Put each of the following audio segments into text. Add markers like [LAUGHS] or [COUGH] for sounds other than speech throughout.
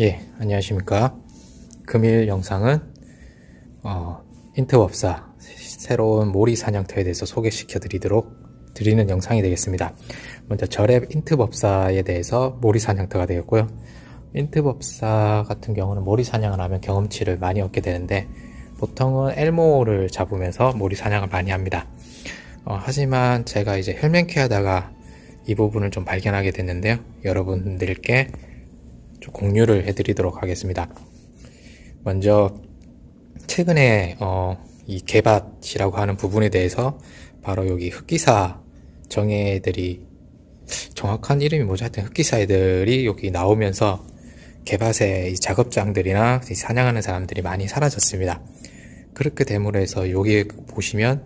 예, 안녕하십니까. 금일 영상은, 어, 인트법사 새로운 모리 사냥터에 대해서 소개시켜 드리도록 드리는 영상이 되겠습니다. 먼저 절앱 인트법사에 대해서 모리 사냥터가 되었고요. 인트법사 같은 경우는 모리 사냥을 하면 경험치를 많이 얻게 되는데, 보통은 엘모를 잡으면서 모리 사냥을 많이 합니다. 어, 하지만 제가 이제 혈맹캐 하다가 이 부분을 좀 발견하게 됐는데요. 여러분들께 좀 공유를 해드리도록 하겠습니다. 먼저 최근에 어, 이 개밭이라고 하는 부분에 대해서 바로 여기 흑기사 정예들이 정확한 이름이 뭐죠? 하여튼 흑기사 애들이 여기 나오면서 개밭의 이 작업장들이나 이 사냥하는 사람들이 많이 사라졌습니다. 그렇게 됨으로 해서 여기 보시면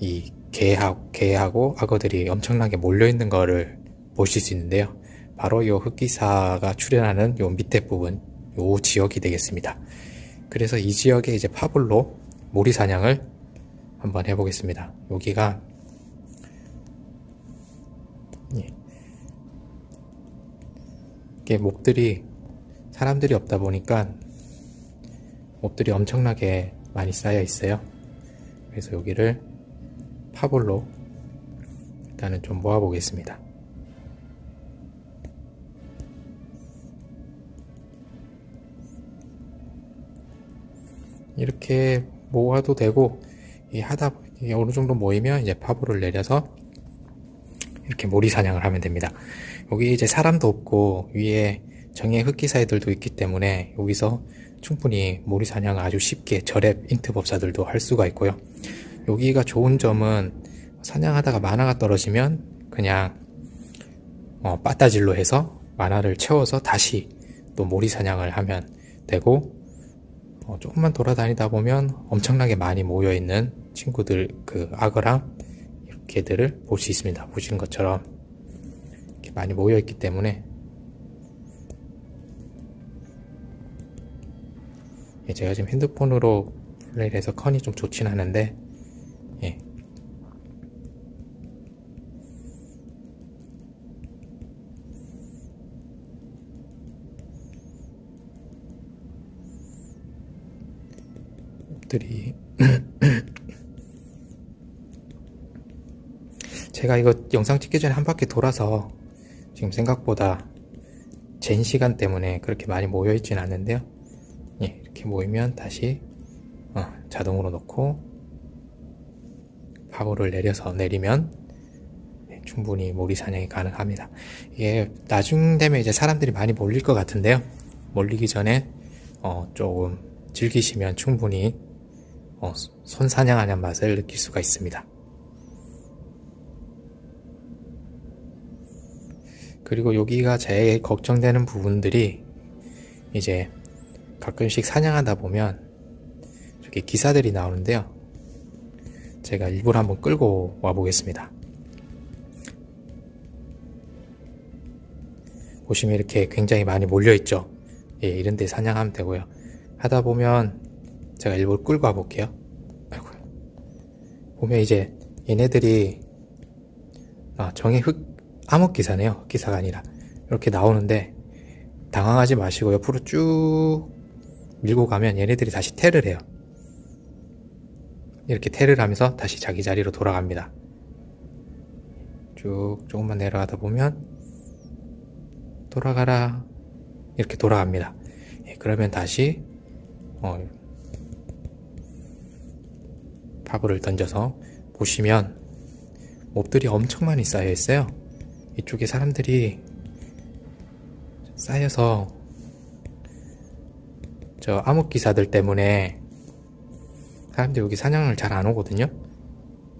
이 개하고, 개하고 악어들이 엄청나게 몰려있는 거를 보실 수 있는데요. 바로 요 흑기사가 출현하는 요 밑에 부분, 요 지역이 되겠습니다. 그래서 이 지역에 이제 파블로 모리 사냥을 한번 해보겠습니다. 여기가 예. 이게 몹들이 사람들이 없다 보니까 몹들이 엄청나게 많이 쌓여 있어요. 그래서 여기를 파볼로 일단은 좀 모아 보겠습니다. 이렇게 모아도 되고 이 하다 이 어느 정도 모이면 이제 파볼을 내려서 이렇게 모리 사냥을 하면 됩니다. 여기 이제 사람도 없고 위에 정예 흑기사애들도 있기 때문에 여기서 충분히 모리 사냥을 아주 쉽게 절앱 인트 법사들도 할 수가 있고요. 여기가 좋은 점은 사냥하다가 만화가 떨어지면 그냥 어, 빠따질로 해서 만화를 채워서 다시 또 모리 사냥을 하면 되고 어, 조금만 돌아다니다 보면 엄청나게 많이 모여 있는 친구들 그 악어랑 개들을 볼 수 있습니다. 보시는 것처럼 이렇게 많이 모여 있기 때문에 예, 제가 지금 핸드폰으로 플레이를 해서 컨이 좀 좋진 않은데 예. 들이 [LAUGHS] 제가 이거 영상 찍기 전에 한 바퀴 돌아서 지금 생각보다 젠 시간 때문에 그렇게 많이 모여 있진 않는데요. 예, 이렇게 모이면 다시 어, 자동으로 놓고 파고를 내려서 내리면 네, 충분히 모리 사냥이 가능합니다. 이게 나중 되면 이제 사람들이 많이 몰릴 것 같은데요. 몰리기 전에 어, 조금 즐기시면 충분히 어, 손사냥하는 맛을 느낄 수가 있습니다. 그리고 여기가 제일 걱정되는 부분들이 이제 가끔씩 사냥하다 보면 저기 기사들이 나오는데요. 제가 일부러 한번 끌고 와 보겠습니다. 보시면 이렇게 굉장히 많이 몰려 있죠. 예, 이런 데 사냥하면 되고요. 하다 보면 제가 일부러 끌고 와 볼게요. 아이고. 보면 이제 얘네들이 아, 정의 흑 암흑기사네요. 흑기사가 아니라. 이렇게 나오는데 당황하지 마시고 옆으로 쭉 밀고 가면 얘네들이 다시 테를 해요. 이렇게 테를 하면서 다시 자기 자리로 돌아갑니다. 쭉 조금만 내려가다 보면 돌아가라 이렇게 돌아갑니다. 예, 그러면 다시 어, 파브를 던져서 보시면 몹들이 엄청 많이 쌓여 있어요. 이쪽에 사람들이 쌓여서 저 암흑기사들 때문에 사람들이 여기 사냥을 잘 안 오거든요.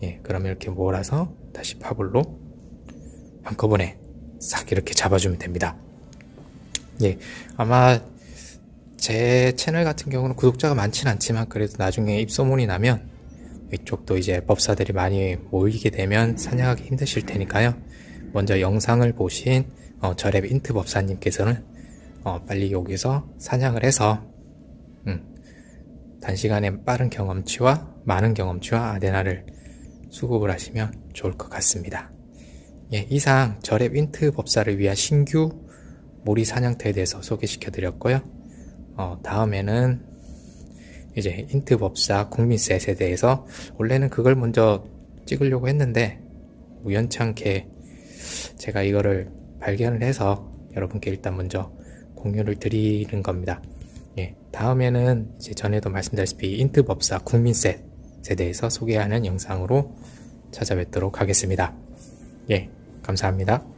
예, 그러면 이렇게 몰아서 다시 파블로 한꺼번에 싹 이렇게 잡아주면 됩니다. 예, 아마 제 채널 같은 경우는 구독자가 많진 않지만 그래도 나중에 입소문이 나면 이쪽도 이제 법사들이 많이 모이게 되면 사냥하기 힘드실 테니까요. 먼저 영상을 보신 어, 절랩 인트 법사님께서는 어, 빨리 여기서 사냥을 해서 음, 단시간에 빠른 경험치와 많은 경험치와 아데나를 수급을 하시면 좋을 것 같습니다. 예, 이상 절랩 인트 법사를 위한 신규 모리 사냥터에 대해서 소개시켜 드렸고요. 어, 다음에는 이제 인트 법사 국민셋에 대해서 원래는 그걸 먼저 찍으려고 했는데 우연찮게 제가 이거를 발견을 해서 여러분께 일단 먼저 공유를 드리는 겁니다. 예, 다음에는 이제 전에도 말씀드렸다시피 인트 법사 국민셋에 대해서 소개하는 영상으로 찾아뵙도록 하겠습니다. 예, 감사합니다.